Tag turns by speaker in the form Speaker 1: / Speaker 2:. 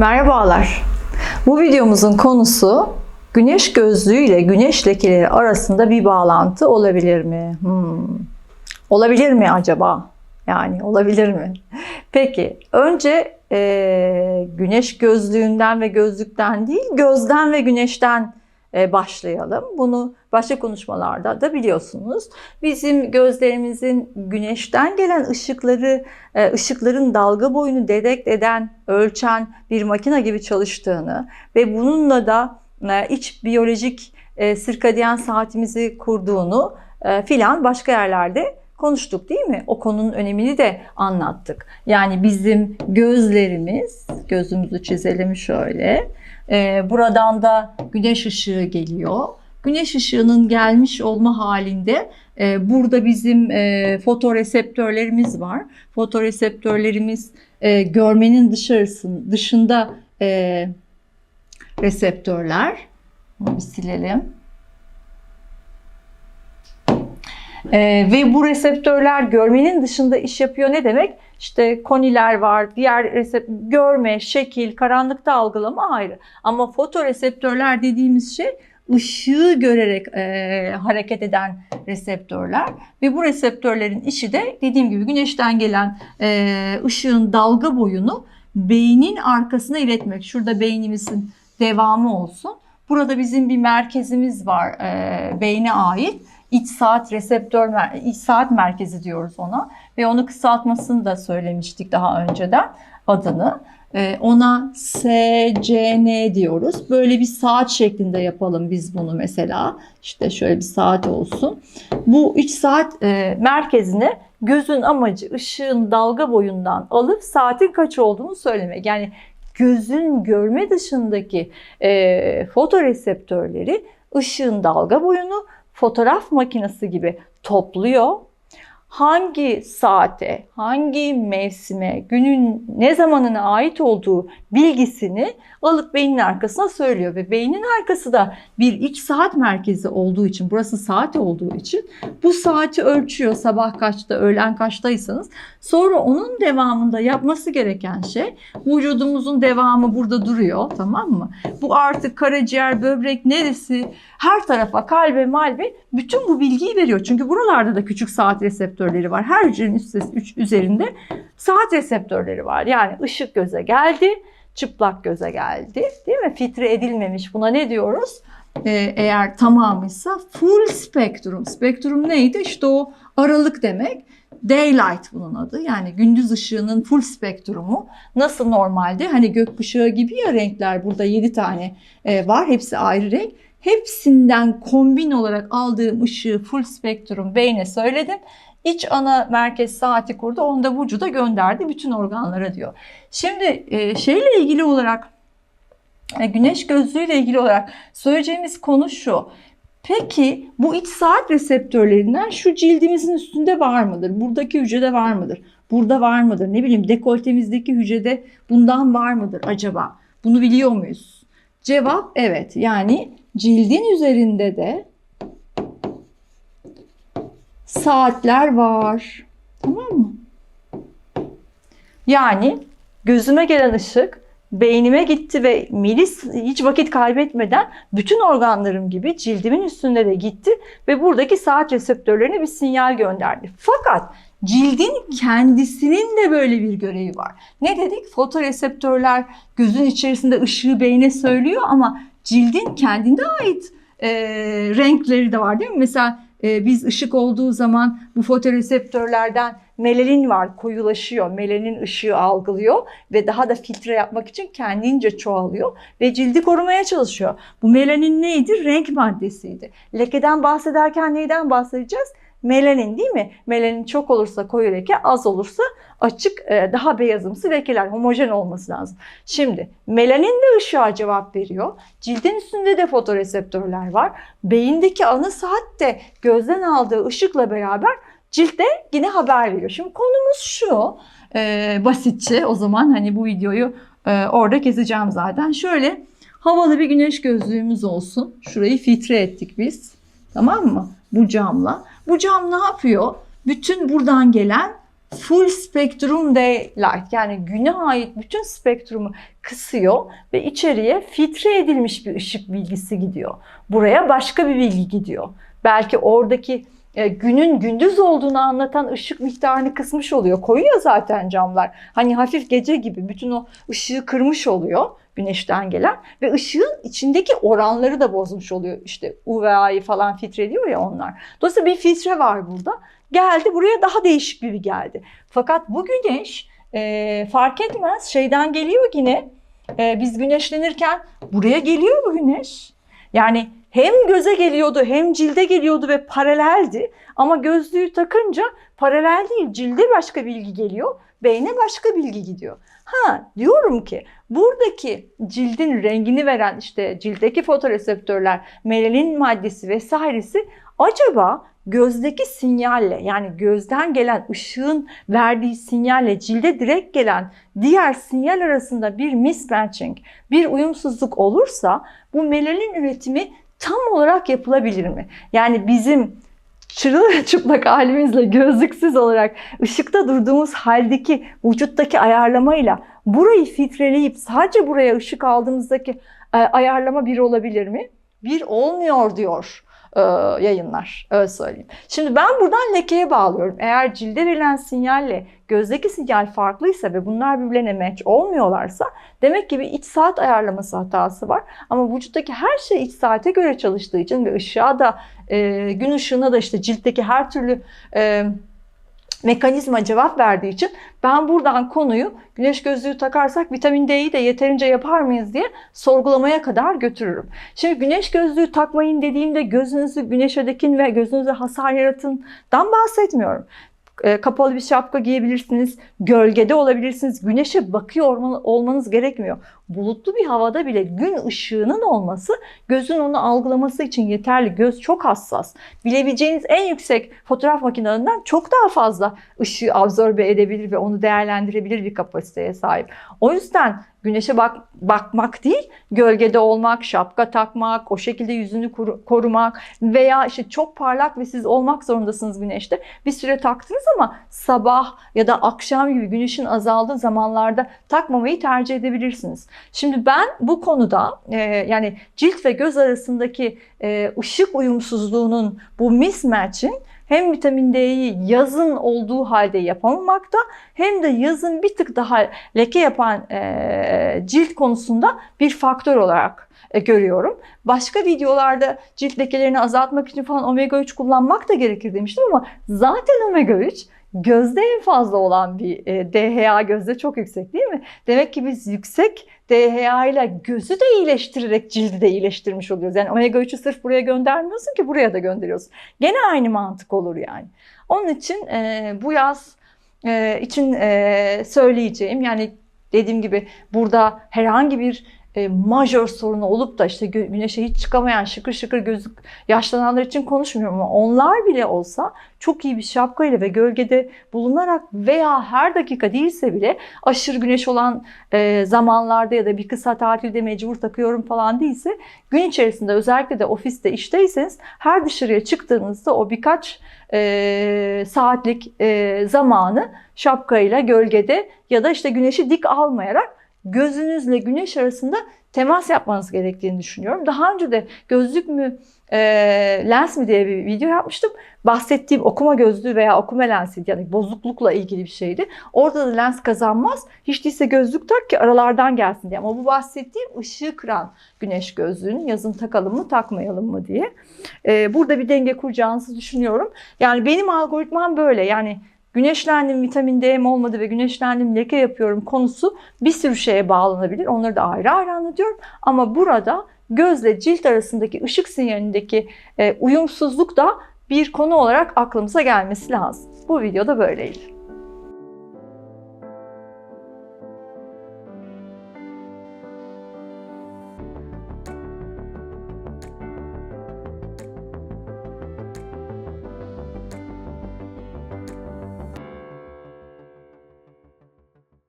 Speaker 1: Merhabalar. Bu videomuzun konusu güneş gözlüğü ile güneş lekeleri arasında bir bağlantı olabilir mi? Hmm. Olabilir mi acaba? Yani olabilir mi? Peki önce e, güneş gözlüğünden ve gözlükten değil gözden ve güneşten e, başlayalım. Bunu başka konuşmalarda da biliyorsunuz. Bizim gözlerimizin güneşten gelen ışıkları, e, ışıkların dalga boyunu dedekt eden, ölçen bir makine gibi çalıştığını ve bununla da e, iç biyolojik e, sirkadiyen saatimizi kurduğunu filan başka yerlerde konuştuk değil mi? O konunun önemini de anlattık. Yani bizim gözlerimiz, gözümüzü çizelim şöyle. Buradan da güneş ışığı geliyor. Güneş ışığının gelmiş olma halinde e, burada bizim e, fotoreseptörlerimiz var. Fotoreseptörlerimiz e, görmenin dışarısın, dışında e, reseptörler. Bunu bir silelim. Ee, ve bu reseptörler görmenin dışında iş yapıyor ne demek? İşte koniler var, diğer resep görme, şekil, karanlıkta algılama ayrı. Ama fotoreseptörler dediğimiz şey ışığı görerek e, hareket eden reseptörler ve bu reseptörlerin işi de dediğim gibi güneşten gelen e, ışığın dalga boyunu beynin arkasına iletmek. Şurada beynimizin devamı olsun. Burada bizim bir merkezimiz var e, beyne ait iç saat reseptör, iç saat merkezi diyoruz ona ve onu kısaltmasını da söylemiştik daha önceden adını. Ee, ona SCN diyoruz. Böyle bir saat şeklinde yapalım biz bunu mesela. İşte şöyle bir saat olsun. Bu iç saat e, merkezine gözün amacı ışığın dalga boyundan alıp saatin kaç olduğunu söylemek. Yani gözün görme dışındaki e, fotoreseptörleri ışığın dalga boyunu fotoğraf makinesi gibi topluyor. Hangi saate, hangi mevsime, günün ne zamanına ait olduğu bilgisini alıp beynin arkasına söylüyor ve beynin arkası da bir iç saat merkezi olduğu için, burası saat olduğu için bu saati ölçüyor sabah kaçta, öğlen kaçtaysanız. Sonra onun devamında yapması gereken şey vücudumuzun devamı burada duruyor tamam mı? Bu artık karaciğer, böbrek neresi her tarafa kalbe malbe bütün bu bilgiyi veriyor. Çünkü buralarda da küçük saat reseptörleri var. Her hücrenin üzerinde saat reseptörleri var. Yani ışık göze geldi, çıplak göze geldi. Değil mi? Filtre edilmemiş. Buna ne diyoruz? Ee, eğer tamamıysa full spektrum. Spektrum neydi? İşte o aralık demek. Daylight bunun adı. Yani gündüz ışığının full spektrumu. Nasıl normalde? Hani gökkuşağı gibi ya renkler. Burada 7 tane e, var. Hepsi ayrı renk. Hepsinden kombin olarak aldığım ışığı full spektrum beyne söyledim. İç ana merkez saati kurdu. Onu da vücuda gönderdi bütün organlara diyor. Şimdi e, şeyle ilgili olarak e, güneş gözlüğüyle ilgili olarak söyleyeceğimiz konu şu. Peki bu iç saat reseptörlerinden şu cildimizin üstünde var mıdır? Buradaki hücrede var mıdır? Burada var mıdır? Ne bileyim dekoltemizdeki hücrede bundan var mıdır acaba? Bunu biliyor muyuz? Cevap evet. Yani cildin üzerinde de saatler var. Tamam mı? Yani gözüme gelen ışık beynime gitti ve milis hiç vakit kaybetmeden bütün organlarım gibi cildimin üstünde de gitti ve buradaki saat reseptörlerine bir sinyal gönderdi. Fakat cildin kendisinin de böyle bir görevi var. Ne dedik? Fotoreseptörler gözün içerisinde ışığı beyne söylüyor ama cildin kendine ait e, renkleri de var değil mi? Mesela e, biz ışık olduğu zaman bu fotoreseptörlerden melanin var koyulaşıyor. Melanin ışığı algılıyor ve daha da filtre yapmak için kendince çoğalıyor ve cildi korumaya çalışıyor. Bu melanin neydi? Renk maddesiydi. Lekeden bahsederken neyden bahsedeceğiz? Melanin değil mi? Melanin çok olursa koyu leke, az olursa açık, e, daha beyazımsı lekeler, homojen olması lazım. Şimdi melanin de ışığa cevap veriyor. Cildin üstünde de fotoreseptörler var. Beyindeki ana saat de gözden aldığı ışıkla beraber ciltte yine haber veriyor. Şimdi konumuz şu, e, basitçe o zaman hani bu videoyu e, orada keseceğim zaten. Şöyle havalı bir güneş gözlüğümüz olsun. Şurayı filtre ettik biz. Tamam mı? Bu camla. Bu cam ne yapıyor? Bütün buradan gelen full spectrum daylight yani güne ait bütün spektrumu kısıyor ve içeriye filtre edilmiş bir ışık bilgisi gidiyor. Buraya başka bir bilgi gidiyor. Belki oradaki günün gündüz olduğunu anlatan ışık miktarını kısmış oluyor. Koyuyor zaten camlar. Hani hafif gece gibi bütün o ışığı kırmış oluyor güneşten gelen ve ışığın içindeki oranları da bozmuş oluyor. İşte UVA'yı falan filtreliyor ya onlar. Dolayısıyla bir filtre var burada. Geldi buraya daha değişik biri geldi. Fakat bu güneş e, fark etmez şeyden geliyor yine. E, biz güneşlenirken buraya geliyor bu güneş. Yani hem göze geliyordu hem cilde geliyordu ve paraleldi. Ama gözlüğü takınca paralel değil cilde başka bilgi geliyor. Beyne başka bilgi gidiyor. Ha diyorum ki buradaki cildin rengini veren işte ciltteki fotoreseptörler, melanin maddesi vesairesi acaba gözdeki sinyalle yani gözden gelen ışığın verdiği sinyalle cilde direkt gelen diğer sinyal arasında bir mismatching, bir uyumsuzluk olursa bu melanin üretimi tam olarak yapılabilir mi? Yani bizim çırılçıplak halimizle gözlüksüz olarak ışıkta durduğumuz haldeki vücuttaki ayarlamayla burayı filtreleyip sadece buraya ışık aldığımızdaki e, ayarlama bir olabilir mi? Bir olmuyor diyor e, yayınlar. Öyle söyleyeyim. Şimdi ben buradan lekeye bağlıyorum. Eğer cilde verilen sinyalle gözdeki sinyal farklıysa ve bunlar birbirlerine match olmuyorlarsa demek ki bir iç saat ayarlaması hatası var. Ama vücuttaki her şey iç saate göre çalıştığı için ve ışığa da e, gün ışığına da işte ciltteki her türlü e, mekanizma cevap verdiği için ben buradan konuyu güneş gözlüğü takarsak vitamin D'yi de yeterince yapar mıyız diye sorgulamaya kadar götürürüm. Şimdi güneş gözlüğü takmayın dediğimde gözünüzü güneşe dikin ve gözünüze hasar yaratından bahsetmiyorum. E, kapalı bir şapka giyebilirsiniz, gölgede olabilirsiniz, güneşe bakıyor olmanız gerekmiyor. Bulutlu bir havada bile gün ışığının olması gözün onu algılaması için yeterli. Göz çok hassas. Bilebileceğiniz en yüksek fotoğraf makinelerinden çok daha fazla ışığı absorbe edebilir ve onu değerlendirebilir bir kapasiteye sahip. O yüzden güneşe bak, bakmak değil, gölgede olmak, şapka takmak, o şekilde yüzünü korumak veya işte çok parlak ve siz olmak zorundasınız güneşte. Bir süre taktınız ama sabah ya da akşam gibi güneşin azaldığı zamanlarda takmamayı tercih edebilirsiniz. Şimdi ben bu konuda e, yani cilt ve göz arasındaki e, ışık uyumsuzluğunun bu mismatch'in hem vitamin D'yi yazın olduğu halde yapamamakta hem de yazın bir tık daha leke yapan e, cilt konusunda bir faktör olarak e, görüyorum. Başka videolarda cilt lekelerini azaltmak için falan omega 3 kullanmak da gerekir demiştim ama zaten omega 3 gözde en fazla olan bir e, DHA gözde çok yüksek değil mi? Demek ki biz yüksek DHA ile gözü de iyileştirerek cildi de iyileştirmiş oluyoruz. Yani omega 3'ü sırf buraya göndermiyorsun ki buraya da gönderiyorsun. Gene aynı mantık olur yani. Onun için e, bu yaz e, için e, söyleyeceğim yani dediğim gibi burada herhangi bir e, majör sorunu olup da işte güneşe hiç çıkamayan şıkır şıkır gözük yaşlananlar için konuşmuyorum ama onlar bile olsa çok iyi bir şapkayla ve gölgede bulunarak veya her dakika değilse bile aşırı güneş olan e, zamanlarda ya da bir kısa tatilde mecbur takıyorum falan değilse gün içerisinde özellikle de ofiste işteyseniz her dışarıya çıktığınızda o birkaç e, saatlik e, zamanı şapkayla gölgede ya da işte güneşi dik almayarak gözünüzle güneş arasında temas yapmanız gerektiğini düşünüyorum. Daha önce de gözlük mü e, lens mi diye bir video yapmıştım. Bahsettiğim okuma gözlüğü veya okuma lensi yani bozuklukla ilgili bir şeydi. Orada da lens kazanmaz. Hiç değilse gözlük tak ki aralardan gelsin diye. Ama bu bahsettiğim ışığı kıran güneş gözlüğünün yazın takalım mı takmayalım mı diye. E, burada bir denge kuracağınızı düşünüyorum. Yani benim algoritmam böyle. Yani güneşlendim vitamin D'm olmadı ve güneşlendim leke yapıyorum konusu bir sürü şeye bağlanabilir. Onları da ayrı ayrı anlatıyorum. Ama burada gözle cilt arasındaki ışık sinyalindeki e, uyumsuzluk da bir konu olarak aklımıza gelmesi lazım. Bu videoda böyleydi.